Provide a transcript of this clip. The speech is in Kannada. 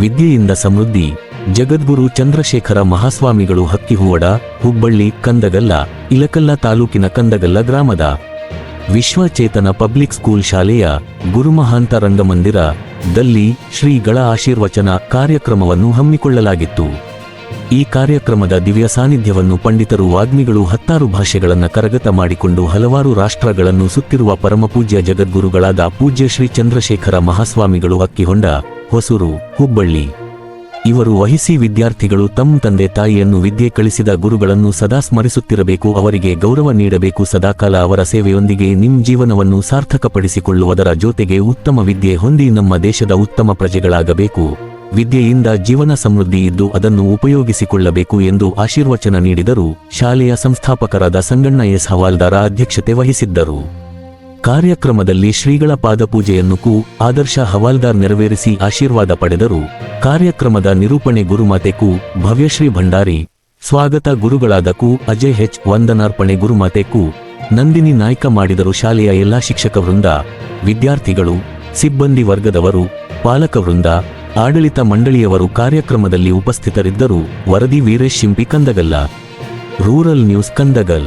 ವಿದ್ಯೆಯಿಂದ ಸಮೃದ್ಧಿ, ಜಗದ್ಗುರು ಚಂದ್ರಶೇಖರ ಮಹಾಸ್ವಾಮಿಗಳು ಹಕ್ಕಿಹುವಡ, ಹುಬ್ಬಳ್ಳಿ, ಕಂದಗಲ್ಲ, ಇಲಕಲ್ಲ ತಾಲೂಕಿನ ಕಂದಗಲ್ಲ ಗ್ರಾಮದ. ವಿಶ್ವಚೇತನ ಪಬ್ಲಿಕ್ ಸ್ಕೂಲ್ ಶಾಲೆಯ ಗುರುಮಹಾಂತ ರಂಗಮಂದಿರ, ದಲ್ಲಿ ಶ್ರೀಗಳ ಆಶೀರ್ವಚನ ಕಾರ್ಯಕ್ರಮವನ್ನು ಹಮ್ಮಿಕೊಳ್ಳಲಾಗಿತ್ತು. ಈ ಕಾರ್ಯಕ್ರಮದ ದಿವ್ಯ ಸಾನ್ನಿಧ್ಯವನ್ನು ಪಂಡಿತರು ವಾಗ್ಮಿಗಳು ಹತ್ತಾರು ಭಾಷೆಗಳನ್ನು ಕರಗತ ಮಾಡಿಕೊಂಡು ಹಲವಾರು ರಾಷ್ಟ್ರಗಳನ್ನು ಸುತ್ತಿರುವ ಪರಮಪೂಜ್ಯ ಜಗದ್ಗುರುಗಳಾದ ಪೂಜ್ಯ ಶ್ರೀ ಚಂದ್ರಶೇಖರ ಮಹಾಸ್ವಾಮಿಗಳು ಅಕ್ಕಿಹೊಂಡ ಹೊಸೂರು, ಹುಬ್ಬಳ್ಳಿ. ಇವರು ವಹಿಸಿ ವಿದ್ಯಾರ್ಥಿಗಳು ತಮ್ಮ ತಂದೆ ತಾಯಿಯನ್ನು ವಿದ್ಯೆ ಕಳಿಸಿದ ಗುರುಗಳನ್ನು ಸದಾ ಸ್ಮರಿಸುತ್ತಿರಬೇಕು, ಅವರಿಗೆ ಗೌರವ ನೀಡಬೇಕು, ಸದಾಕಾಲ ಅವರ ಸೇವೆಯೊಂದಿಗೆ ನಿಮ್ಮ ಜೀವನವನ್ನು ಸಾರ್ಥಕಪಡಿಸಿಕೊಳ್ಳುವುದರ ಜೊತೆಗೆ ಉತ್ತಮ ವಿದ್ಯೆ ಹೊಂದಿ ನಮ್ಮ ದೇಶದ ಉತ್ತಮ ಪ್ರಜೆಗಳಾಗಬೇಕು. ವಿದ್ಯೆಯಿಂದ ಜೀವನ ಸಮೃದ್ಧಿ ಇದ್ದು ಅದನ್ನು ಉಪಯೋಗಿಸಿಕೊಳ್ಳಬೇಕು ಎಂದು ಆಶೀರ್ವಚನ ನೀಡಿದರು, ಶಾಲೆಯ ಸಂಸ್ಥಾಪಕರಾದ ಸಂಗಣ್ಣ ಎಸ್. ಹವಾಲ್ದಾರ ಅಧ್ಯಕ್ಷತೆ ವಹಿಸಿದ್ದರು. ಕಾರ್ಯಕ್ರಮದಲ್ಲಿ ಶ್ರೀಗಳ ಪಾದಪೂಜೆಯನ್ನು ಕೂ ಆದರ್ಶ ಹವಾಲ್ದಾರ್ ನೆರವೇರಿಸಿ ಆಶೀರ್ವಾದ ಪಡೆದರು. ಕಾರ್ಯಕ್ರಮದ ನಿರೂಪಣೆ ಗುರುಮಾತೆ ಕು ಭವ್ಯಶ್ರೀ ಭಂಡಾರಿ. ಸ್ವಾಗತ ಗುರುಗಳಾದ ಕು ಅಜಯ್ ಹೆಚ್ ವಂದನಾರ್ಪಣೆ ಗುರುಮಾತೆ ಕು ನಂದಿನಿ ನಾಯ್ಕ ಮಾಡಿದರು ಶಾಲೆಯ ಎಲ್ಲಾ ಶಿಕ್ಷಕ ವೃಂದ, ವಿದ್ಯಾರ್ಥಿಗಳು, ಸಿಬ್ಬಂದಿ ವರ್ಗದವರು, ಪಾಲಕ ವೃಂದ, ಆಡಳಿತ ಮಂಡಳಿಯವರು ಕಾರ್ಯಕ್ರಮದಲ್ಲಿ ಉಪಸ್ಥಿತರಿದ್ದರು. ವರದಿ Veeresh Shimpi ಕಂದಗಲ್ಲ. Rural news Kandagal.